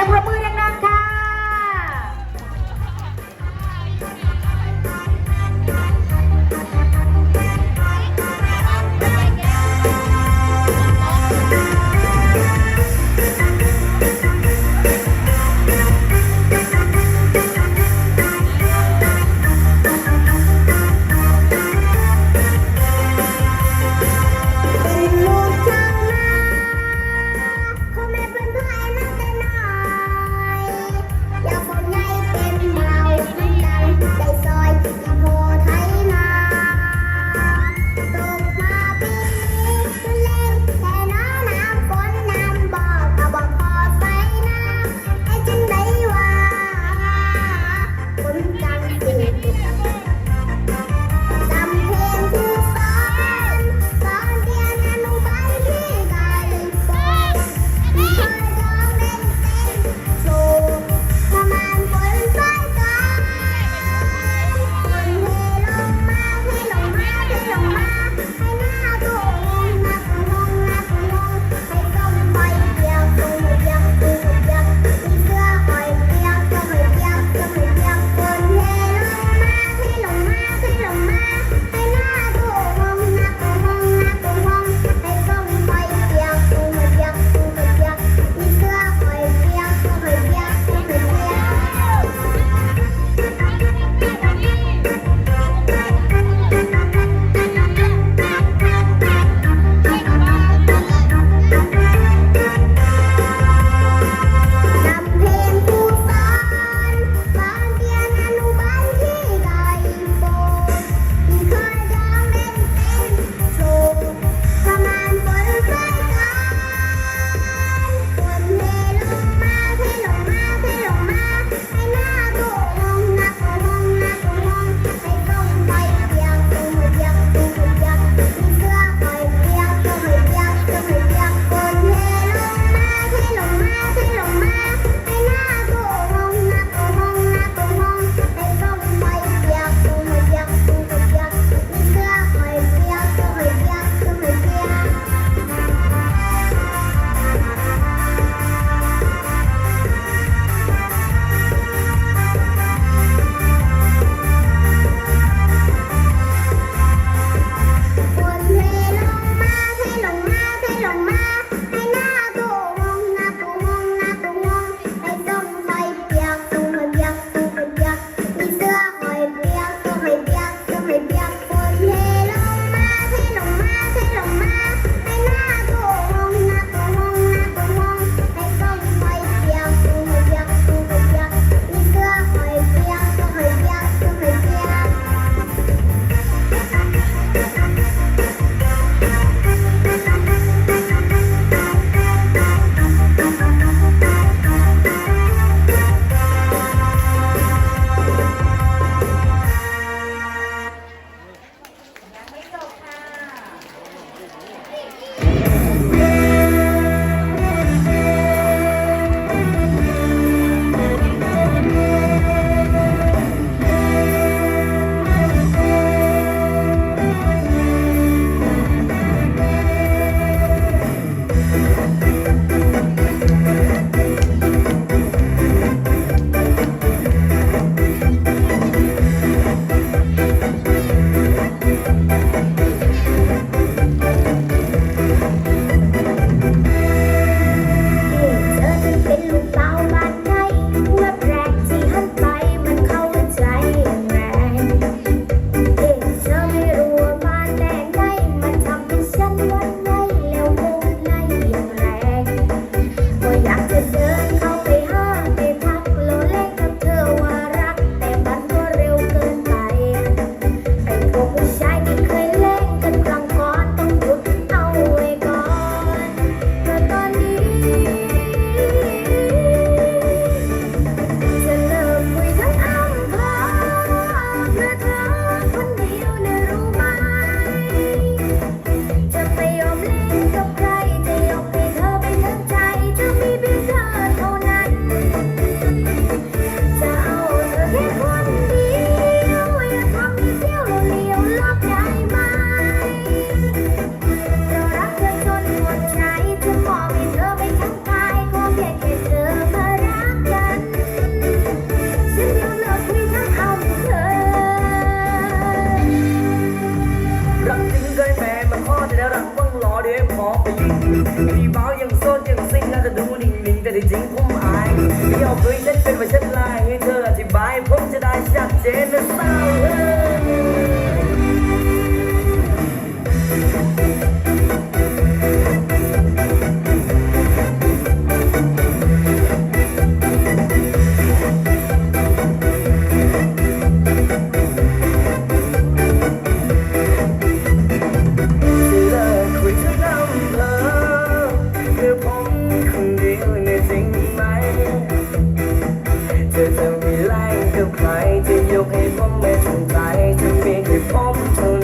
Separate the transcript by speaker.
Speaker 1: สียงประมือ
Speaker 2: รียขอไปยิงพี่เบายังโซนยังซิงน่าจะดูนิ่งๆแต่ที่จริงผมอายไม่เอาไปยเล่นเป็นเวอร์ชันลายให้เธออธิบายผมจะได้ชัดเจนนะเศร้า ที่ยกให้ผมเป็นใจจะมีให้ผม